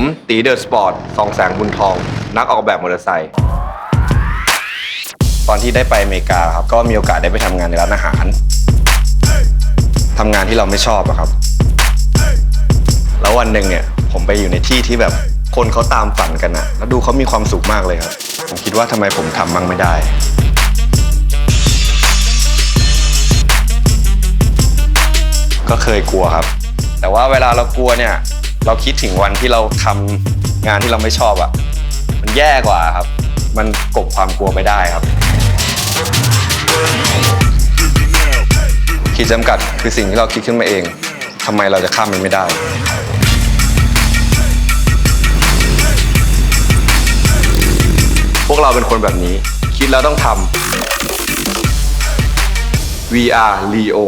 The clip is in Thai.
ผมตีเดอะสปอร์ตสองแสงบุญทอง นักออกแบบมอเตอร์ไซค์ตอนที่ได้ไปอเมริกาครับก็มีโอกาสได้ไปทำงานในร้านอาหารทำงานที่เราไม่ชอบอะครับ แล้ววันหนึ่งเนี่ยผมไปอยู่ในที่ที่แบบคนเขาตามฝันกันอะแล้วดูเขามีความสุขมากเลยครับ ผมคิดว่าทำไมผมทำมั่งไม่ได้ ก็เคยกลัวครับ แต่ว่าเวลาเรากลัวเนี่ย เราคิดถึงวันที่เราทำงานที่เราไม่ชอบอะ่ะ มันแย่กว่าครับ มันกบความกลัวไม่ได้ครับ ขีดจำกัดคือสิ่งที่เราคิดขึ้นมาเองทำไมเราจะข้ามมันไม่ได้พวกเราเป็นคนแบบนี้ คิดแล้วต้องทำ VR Leo